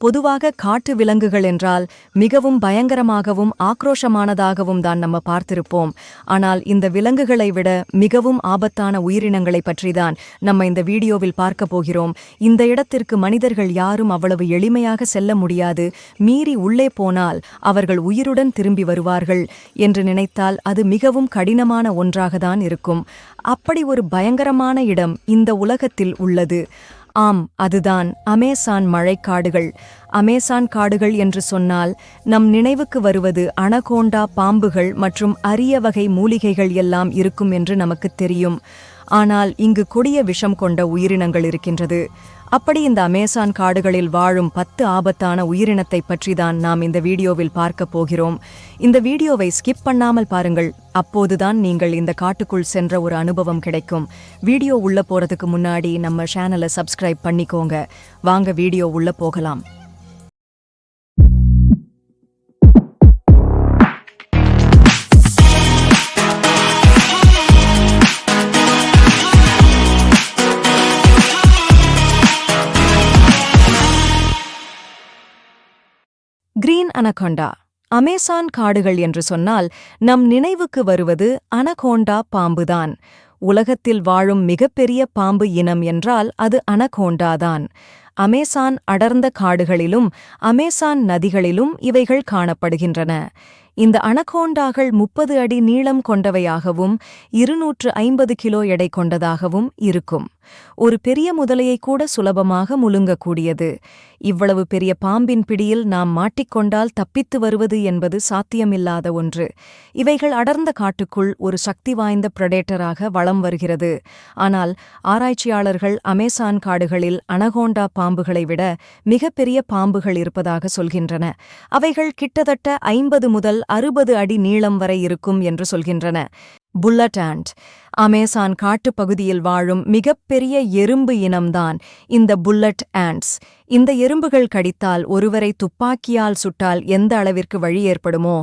பொதுவாக காட்டு விலங்குகள் என்றால் மிகவும் பயங்கரமாகவும் ஆக்ரோஷமானதாகவும் தான் நம்ம பார்த்திருப்போம். ஆனால் இந்த விலங்குகளை விட மிகவும் ஆபத்தான உயிரினங்களை பற்றிதான் நம்ம இந்த வீடியோவில் பார்க்க போகிறோம். இந்த இடத்திற்கு மனிதர்கள் யாரும் அவ்வளவு எளிமையாக செல்ல முடியாது. மீறி உள்ளே போனால் அவர்கள் உயிருடன் திரும்பி வருவார்கள் என்று நினைத்தால் அது மிகவும் கடினமான ஒன்றாகத்தான் இருக்கும். அப்படி ஒரு பயங்கரமான இடம் இந்த உலகத்தில் உள்ளது. ஆம் அதுதான் அமேசான் மழைக்காடுகள். அமேசான் காடுகள் என்று சொன்னால் நம் நினைவுக்கு வருவது அனகோண்டா பாம்புகள் மற்றும் அரிய வகை மூலிகைகள் எல்லாம் இருக்கும் என்று நமக்கு தெரியும். ஆனால் இங்கு கொடிய விஷம் கொண்ட உயிரினங்கள் இருக்கின்றது. அப்படி இந்த அமேசான் காடுகளில் வாழும் பத்து ஆபத்தான உயிரினத்தை பற்றிதான் நாம் இந்த வீடியோவில் பார்க்க போகிறோம். இந்த வீடியோவை ஸ்கிப் பண்ணாமல் பாருங்கள். அப்போதுதான் நீங்கள் இந்த காட்டுக்குள் சென்ற ஒரு அனுபவம் கிடைக்கும். வீடியோ உள்ள போறதுக்கு முன்னாடி நம்ம சேனலை சப்ஸ்கிரைப் பண்ணிக்கோங்க. வாங்க வீடியோ உள்ள போகலாம். கிரீன் அனகொண்டா அமேசான் காடுகள் என்று சொன்னால் நம் நினைவுக்கு வருவது அனகோண்டா பாம்புதான். உலகத்தில் வாழும் மிகப்பெரிய பாம்பு இனம் என்றால் அது அனகோண்டாதான். அமேசான் அடர்ந்த காடுகளிலும் அமேசான் நதிகளிலும் இவைகள் காணப்படுகின்றன. இந்த அனகோண்டாகள் முப்பது அடி நீளம் கொண்டவையாகவும் இருநூற்று ஐம்பது கிலோ எடை கொண்டதாகவும் இருக்கும். ஒரு பெரிய முதலையை கூட சுலபமாக முழுங்கக்கூடியது. இவ்வளவு பெரிய பாம்பின் பிடியில் நாம் மாட்டிக்கொண்டால் தப்பித்து வருவது என்பது சாத்தியமில்லாத ஒன்று. இவைகள் அடர்ந்த காட்டுக்குள் ஒரு சக்தி வாய்ந்த பிரடேட்டராக வளம் வருகிறது. ஆனால் ஆராய்ச்சியாளர்கள் அமேசான் காடுகளில் அனகோண்டா பாம்புகளை விட மிகப்பெரிய பாம்புகள் இருப்பதாக சொல்கின்றன. அவைகள் கிட்டத்தட்ட ஐம்பது முதல் அறுபது அடி நீளம் வரை இருக்கும் என்று சொல்கின்றன. புல்லட் ஆண்ட் அமேசான் காட்டுப்பகுதியில் வாழும் மிகப்பெரிய எறும்பு இனம்தான் இந்த புல்லட் ஆண்ட்ஸ். இந்த எறும்புகள் கடித்தால் ஒருவரை துப்பாக்கியால் சுட்டால் எந்த அளவிற்கு வழி ஏற்படுமோ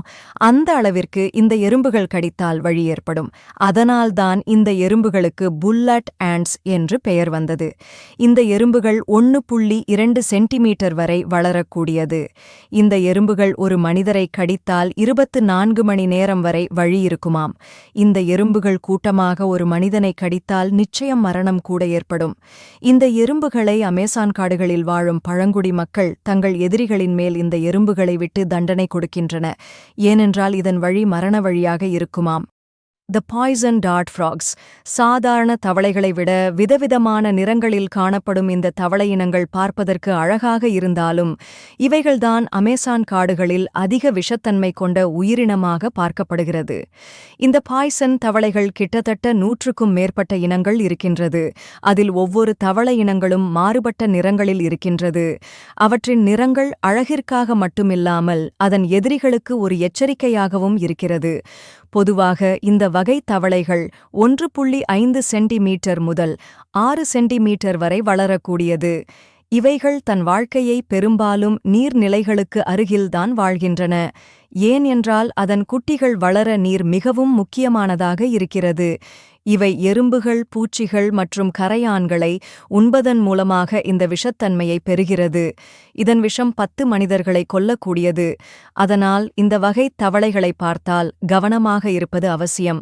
அந்த அளவிற்கு இந்த எறும்புகள் கடித்தால் வழி ஏற்படும். அதனால்தான் இந்த எறும்புகளுக்கு புல்லட் ஆண்ட்ஸ் என்று பெயர் வந்தது. இந்த எறும்புகள் ஒன்று புள்ளி இரண்டு சென்டிமீட்டர் வரை வளரக்கூடியது. இந்த எறும்புகள் ஒரு மனிதரை கடித்தால் இருபத்து நான்கு மணி நேரம் வரை வழி இருக்குமாம். இந்த எறும்புகள் கூட்டமாக ஒரு மனிதனை கடித்தால் நிச்சயம் மரணம் கூட ஏற்படும். இந்த எறும்புகளை அமேசான் காடுகளில் வாழும் பழங்குடி மக்கள் தங்கள் எதிரிகளின் மேல் இந்த எறும்புகளை விட்டு தண்டனை கொடுக்கின்றன. ஏனென்றால் இதன் வழி மரண வழியாக இருக்குமாம். த பாய்சன் டாட் ஃப்ராக்ஸ் சாதாரண தவளைகளை விட விதவிதமான நிறங்களில் காணப்படும் இந்த தவளை இனங்கள் பார்ப்பதற்கு அழகாக இருந்தாலும் இவைகள்தான் அமேசான் காடுகளில் அதிக விஷத்தன்மை கொண்ட உயிரினமாக பார்க்கப்படுகிறது. இந்த பாய்சன் தவளைகள் கிட்டத்தட்ட நூற்றுக்கும் மேற்பட்ட இனங்கள் இருக்கின்றது. அதில் ஒவ்வொரு தவளை இனங்களும் மாறுபட்ட நிறங்களில் இருக்கின்றது. அவற்றின் நிறங்கள் அழகிற்காக மட்டுமில்லாமல் அதன் எதிரிகளுக்கு ஒரு எச்சரிக்கையாகவும் இருக்கிறது. பொதுவாக இந்த வகை தவளைகள் ஒன்று புள்ளி ஐந்து சென்டிமீட்டர் முதல் ஆறு சென்டிமீட்டர் வரை வளரக்கூடியது. இவைகள் தன் வாழ்க்கையை பெரும்பாலும் நீர்நிலைகளுக்கு அருகில்தான் வாழ்கின்றன. ஏன் என்றால் அதன் குட்டிகள் வளர நீர் மிகவும் முக்கியமானதாக இருக்கிறது. இவை எறும்புகள் பூச்சிகள் மற்றும் கரையான்களை உண்பதன் மூலமாக இந்த விஷத்தன்மையை பெறுகிறது. இதன் விஷம் பத்து மனிதர்களை கொல்லக்கூடியது. அதனால் இந்த வகை தவளைகளை பார்த்தால் கவனமாக இருப்பது அவசியம்.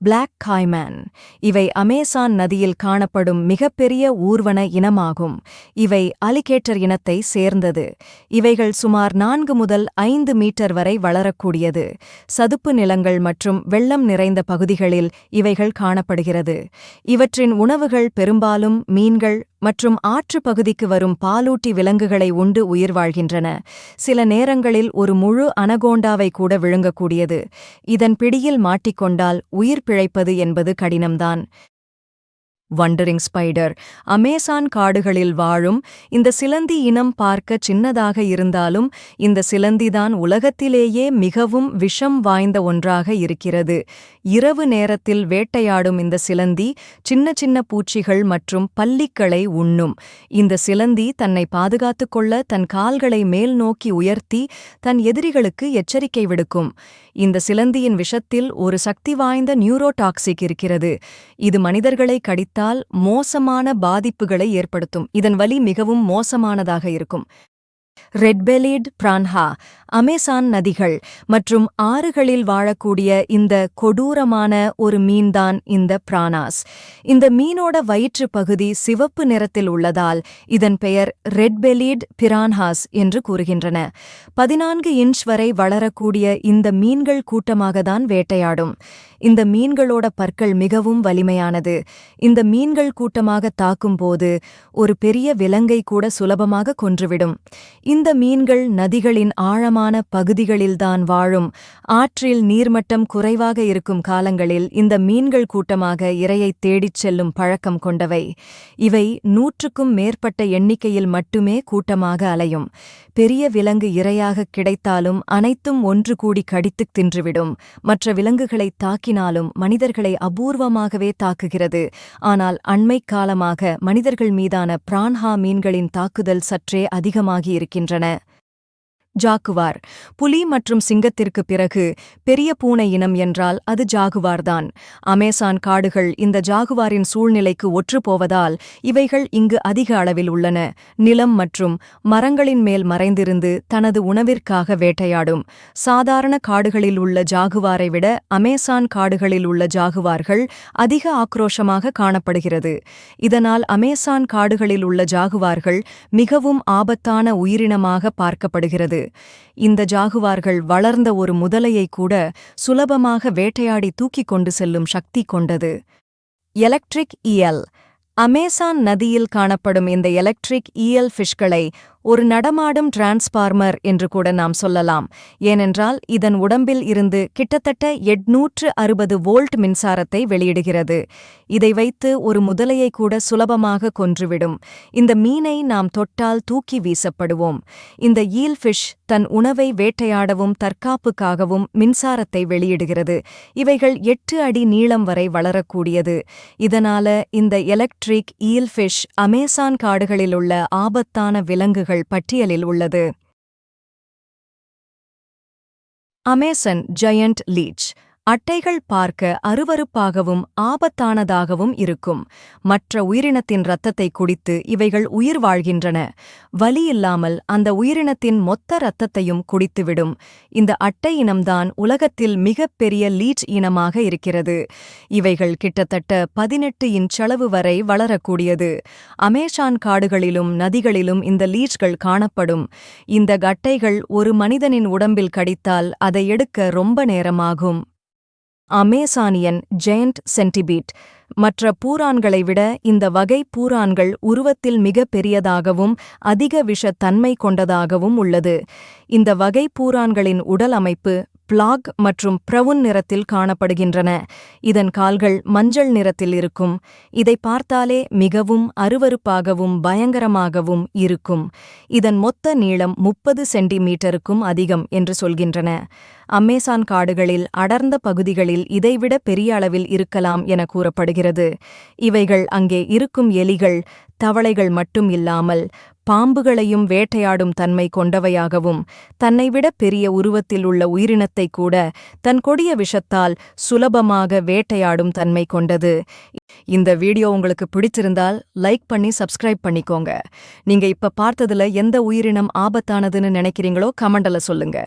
பிளாக் காய்மேன் இவை அமேசான் நதியில் காணப்படும் மிகப்பெரிய ஊர்வன இனமாகும். இவை அலிகேட்டர் இனத்தை சேர்ந்தது. இவைகள் சுமார் நான்கு முதல் ஐந்து மீட்டர் வரை வளரக்கூடியது. சதுப்பு நிலங்கள் மற்றும் வெள்ளம் நிறைந்த பகுதிகளில் இவைகள் காணப்படுகிறது. இவற்றின் உணவுகள் பெரும்பாலும் மீன்கள் மற்றும் ஆற்று பகுதிக்கு வரும் பாலூட்டி விலங்குகளை உண்டு உயிர் வாழ்கின்றன. சில நேரங்களில் ஒரு முழு அனகோண்டாவை கூட விழுங்கக்கூடியது. இதன் பிடியில் மாட்டிக்கொண்டால் உயிர் பிழைப்பது என்பது கடினம்தான். வண்டரிங் ஸ்பைடர் அமேசான் காடுகளில் வாழும் இந்த சிலந்தி இனம் பார்க்க சின்னதாக இருந்தாலும் இந்த சிலந்திதான் உலகத்திலேயே மிகவும் விஷம் வாய்ந்த ஒன்றாக இருக்கிறது. இரவு நேரத்தில் வேட்டையாடும் இந்த சிலந்தி சின்ன சின்ன பூச்சிகள் மற்றும் பல்லிக்களை உண்ணும். இந்த சிலந்தி தன்னை பாதுகாத்துக் கொள்ள தன் கால்களை மேல் நோக்கி உயர்த்தி தன் எதிரிகளுக்கு எச்சரிக்கை விடுக்கும். இந்த சிலந்தியின் விஷத்தில் ஒரு சக்தி வாய்ந்த நியூரோடாக்சிக் இருக்கிறது. இது மனிதர்களை கடித்தால் மோசமான பாதிப்புகளை ஏற்படுத்தும். இதன் வலி மிகவும் மோசமானதாக இருக்கும். ரெட்பெலிட் பிரான்ஹா அமேசான் நதிகள் மற்றும் ஆறுகளில் வாழக்கூடிய இந்த கொடூரமான ஒரு மீன்தான் இந்த பிரானாஸ். இந்த மீனோட வயிற்று பகுதி சிவப்பு நிறத்தில் உள்ளதால் இதன் பெயர் ரெட்பெலிட் பிரான்ஹாஸ் என்று கூறுகின்றன. பதினான்கு இன்ச் வரை வளரக்கூடிய இந்த மீன்கள் கூட்டமாகத்தான் வேட்டையாடும். இந்த மீன்களோட பற்கள் மிகவும் வலிமையானது. இந்த மீன்கள் கூட்டமாக தாக்கும்போது ஒரு பெரிய விலங்கை கூட சுலபமாக கொன்றுவிடும். இந்த மீன்கள் நதிகளின் ஆழமான பகுதிகளில்தான் வாழும். ஆற்றில் நீர்மட்டம் குறைவாக இருக்கும் காலங்களில் இந்த மீன்கள் கூட்டமாக இரையை தேடிச் செல்லும் பழக்கம் கொண்டவை. இவை நூற்றுக்கும் மேற்பட்ட எண்ணிக்கையில் மட்டுமே கூட்டமாக அலையும். பெரிய விலங்கு இரையாக கிடைத்தாலும் அனைத்தும் ஒன்று கூடி கடித்துத் தின்றுவிடும். மற்ற விலங்குகளை தாக்கினாலும் மனிதர்களை அபூர்வமாகவே தாக்குகிறது. ஆனால் அண்மைக் காலமாக மனிதர்கள் மீதான பிரான்ஹா மீன்களின் தாக்குதல் சற்றே அதிகமாகியிருக்கின்றன ஜாக்குவார் புலி மற்றும் சிங்கத்திற்கு பிறகு பெரிய பூனை இனம் என்றால் அது ஜாகுவார்தான். அமேசான் காடுகள் இந்த ஜாகுவாரின் சூழ்நிலைக்கு ஒற்றுப்போவதால் இவைகள் இங்கு அதிக அளவில் உள்ளன. நிலம் மற்றும் மரங்களின் மேல் மறைந்திருந்து தனது உணவிற்காக வேட்டையாடும். சாதாரண காடுகளில் உள்ள ஜாகுவாரை விட அமேசான் காடுகளில் உள்ள ஜாகுவார்கள் அதிக ஆக்ரோஷமாக காணப்படுகிறது. இதனால் அமேசான் காடுகளில் உள்ள ஜாகுவார்கள் மிகவும் ஆபத்தான உயிரினமாக பார்க்கப்படுகிறது. இந்த ஜாகுவார்கள் வளர்ந்த ஒரு முதலையை கூட சுலபமாக வேட்டையாடி தூக்கிக் கொண்டு செல்லும் சக்தி கொண்டது. எலக்ட்ரிக் இயல் அமேசான் நதியில் காணப்படும் இந்த எலக்ட்ரிக் இயல் ஃபிஷ்களை ஒரு நடமாடும் டிரான்ஸ்பார்மர் என்று கூட நாம் சொல்லலாம். ஏனென்றால் இதன் உடம்பில் இருந்து கிட்டத்தட்ட எட்நூற்று அறுபது வோல்ட் மின்சாரத்தை வெளியிடுகிறது. இதை வைத்து ஒரு முதலையை கூட சுலபமாக கொன்றுவிடும். இந்த மீனை நாம் தொட்டால் தூக்கி வீசப்படுவோம். இந்த ஈல் ஃபிஷ் தன் உணவை வேட்டையாடவும் தற்காப்புக்காகவும் மின்சாரத்தை வெளியிடுகிறது. இவைகள் எட்டு அடி நீளம் வரை வளரக்கூடியது. இதனால இந்த எலக்ட்ரிக் ஈல் ஃபிஷ் அமேசான் காடுகளில் உள்ள ஆபத்தான விலங்குகள் பட்டியலில் உள்ளது. அமேசன் ஜயண்ட் லீச் அட்டைகள் பார்க்க அருவருப்பாகவும் ஆபத்தானதாகவும் இருக்கும். மற்ற உயிரினத்தின் இரத்தத்தை குடித்து இவைகள் உயிர் வாழ்கின்றன. வலி இல்லாமல் அந்த உயிரினத்தின் மொத்த இரத்தத்தையும் குடித்துவிடும். இந்த அட்டை இனம்தான் உலகத்தில் மிகப்பெரிய லீச் இனமாக இருக்கிறது. இவைகள் கிட்டத்தட்ட பதினெட்டு இன்ச்சளவு வரை வளரக்கூடியது. அமேசான் காடுகளிலும் நதிகளிலும் இந்த லீச்கள் காணப்படும். இந்த கட்டைகள் ஒரு மனிதனின் உடம்பில் கடித்தால் அதை எடுக்க ரொம்ப நேரமாகும். Amazonian giant centipede. மற்ற பூரான்களை விட இந்த வகை பூரான்கள் உருவத்தில் மிக பெரியதாகவும் அதிக விஷத்தன்மை கொண்டதாகவும் உள்ளது. இந்த வகை பூரான்களின் உடல் அமைப்பு பிளாக் மற்றும் பிரவுன் நிறத்தில் காணப்படுகின்றன. இதன் கால்கள் மஞ்சள் நிறத்தில் இருக்கும். இதை பார்த்தாலே மிகவும் அருவருப்பாகவும் பயங்கரமாகவும் இருக்கும். இதன் மொத்த நீளம் முப்பது சென்டிமீட்டருக்கும் அதிகம் என்று சொல்கின்றன. அமேசான் காடுகளில் அடர்ந்த பகுதிகளில் இதைவிட பெரிய அளவில் இருக்கலாம் என கூறப்படுகிறது. இவைகள் அங்கே இருக்கும் எலிகள் தவளைகள் மட்டும் இல்லாமல் பாம்புகளையும் வேட்டையாடும் தன்மை கொண்டவையாகவும் தன்னைவிட பெரிய உருவத்தில் உள்ள உயிரினத்தை கூட தன் கொடிய விஷத்தால் சுலபமாக வேட்டையாடும் தன்மை கொண்டது. இந்த வீடியோ உங்களுக்கு பிடிச்சிருந்தால் லைக் பண்ணி சப்ஸ்கிரைப் பண்ணிக்கோங்க. நீங்க இப்ப பார்த்ததுல எந்த உயிரினம் ஆபத்தானதுன்னு நினைக்கிறீங்களோ கமெண்டல சொல்லுங்க.